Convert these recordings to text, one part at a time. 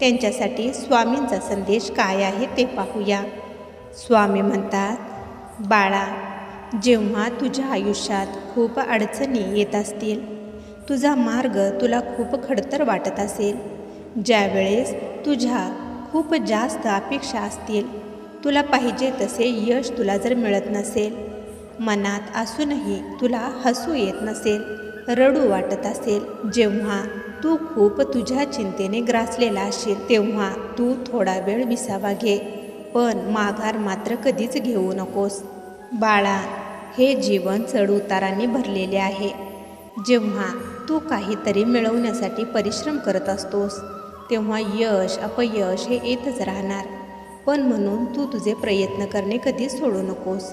त्यांच्यासाठी स्वामींचा संदेश काय आहे ते पाहूया. स्वामी म्हणतात बाळा जेव्हा तुझ्या आयुष्यात खूप अडचणी येत असतील तुझा मार्ग तुला खूप खडतर वाटत असेल. ज्यावेळेस तुझ्या खूप जास्त अपेक्षा असतील तुला पाहिजे तसे यश तुला जर मिळत नसेल मनात असूनही तुला हसू येत नसेल रडू वाटत असेल जेव्हा तू खूप तुझ्या चिंतेने ग्रासलेला असेल तेव्हा तू थोडा वेळ विसावा घे पण माघार मात्र कधीच घेऊ नकोस. बाळा हे जीवन चढउताराने भरलेले आहे. जेव्हा तू काहीतरी मिळवण्यासाठी परिश्रम करत असतोस तेव्हा यश अपयश हे येतच राहणार. पण म्हणून तू तुझे प्रयत्न करणे कधीच सोडू नकोस.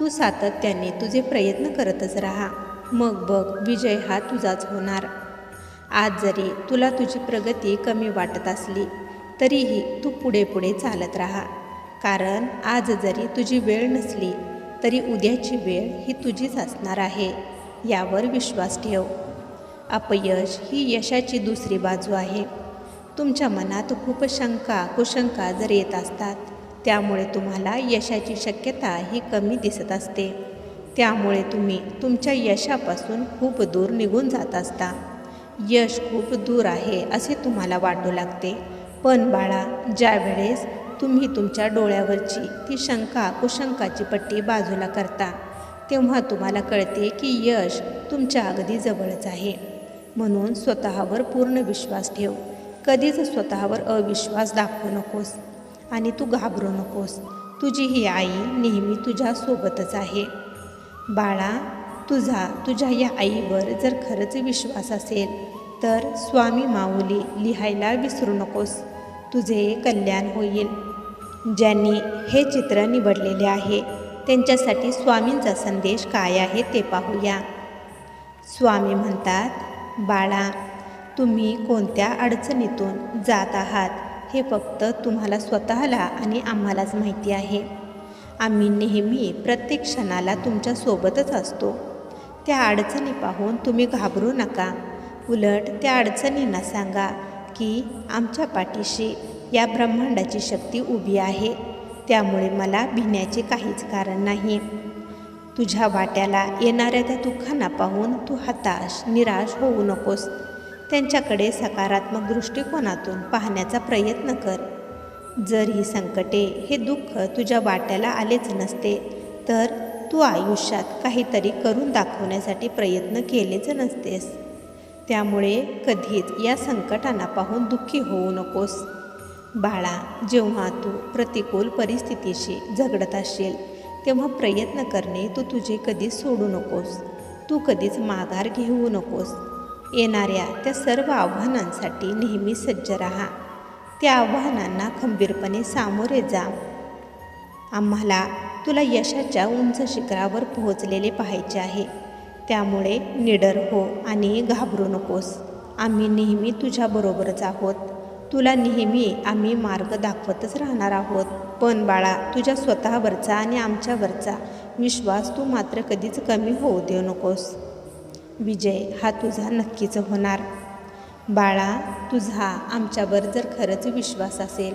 तू सातत्याने तुझे प्रयत्न करतच राहा. मग बघ विजय हा तुझाच होणार. आज जरी तुला तुझी प्रगती कमी वाटत असली तरीही तू पुढे पुढे चालत राहा. कारण आज जरी तुझी वेळ नसली तरी उद्याची वेळ ही तुझीच असणार आहे यावर विश्वास ठेव. अपयश ही यशाची दुसरी बाजू आहे. तुमच्या मनात खूप शंका कुशंका जर येत असतात त्यामुळे तुम्हाला यशाची शक्यता ही कमी दिसत असते. त्यामुळे तुम्ही तुमच्या यशापासून खूप दूर निघून जात असता. यश खूप दूर आहे असे तुम्हाला वाटू लागते. पण बाळा ज्यावेळेस तुम्ही तुमच्या डोळ्यावरची ती शंका कुशंकाची पट्टी बाजूला करता तेव्हा तुम्हाला कळते की यश तुमच्या अगदी जवळच आहे. म्हणून स्वतःवर पूर्ण विश्वास ठेव. कधीच स्वतःवर अविश्वास दाखवू नकोस आणि तू घाबरू नकोस. तुझी ही आई नेहमी तुझ्यासोबतच आहे. बाळा तुझा तुझ्या या आईवर जर खरंच विश्वास असेल तर स्वामी माऊली लिहायला विसरू नकोस. तुझे कल्याण होईल. ज्यांनी हे चित्र निवडलेले आहे त्यांच्यासाठी स्वामींचा संदेश काय आहे ते पाहूया. स्वामी म्हणतात बाळा तुम्ही कोणत्या अडचणीतून जात आहात हे फक्त तुम्हाला स्वतःला आणि आम्हालाच माहिती आहे. आम्ही नेहमी प्रत्येक क्षणाला तुमच्यासोबतच असतो. त्या अडचणी पाहून तुम्ही घाबरू नका. उलट त्या अडचणींना सांगा की आमच्या पाठीशी या ब्रह्मांडाची शक्ती उभी आहे. त्यामुळे मला भिण्याचे काहीच कारण नाही. तुझ्या वाट्याला येणाऱ्या त्या दुःखांना पाहून तू हताश निराश होऊ नकोस. त्यांच्याकडे सकारात्मक दृष्टिकोनातून पाहण्याचा प्रयत्न कर. जर ही संकटे हे दुःख तुझ्या वाट्याला आलेच नसते तर तू आयुष्यात काहीतरी करून दाखवण्यासाठी प्रयत्न केलेच नसतेस. त्यामुळे कधीच या संकटांना पाहून दुःखी होऊ नकोस. बाळा जेव्हा तू प्रतिकूल परिस्थितीशी झगडत असेल तेव्हा प्रयत्न करणे तू तुझे कधीच सोडू नकोस. तू कधीच माघार घेऊ नकोस. येणाऱ्या त्या सर्व आव्हानांसाठी नेहमी सज्ज राहा. त्या आव्हानांना खंबीरपणे सामोरे जा. आम्हाला तुला यशाच्या उंच शिखरावर पोहोचलेले पाहायचे आहे. त्यामुळे निडर हो आणि घाबरू नकोस. आम्ही नेहमी तुझ्याबरोबरच आहोत. तुला नेहमी आम्ही मार्ग दाखवतच राहणार आहोत. पण बाळा तुझ्या स्वतःवरचा आणि आमच्यावरचा विश्वास तू मात्र कधीच कमी होऊ देऊ नकोस. विजय हा तुझा नक्कीच होणार. बाळा तुझा आमच्यावर जर खरंच विश्वास असेल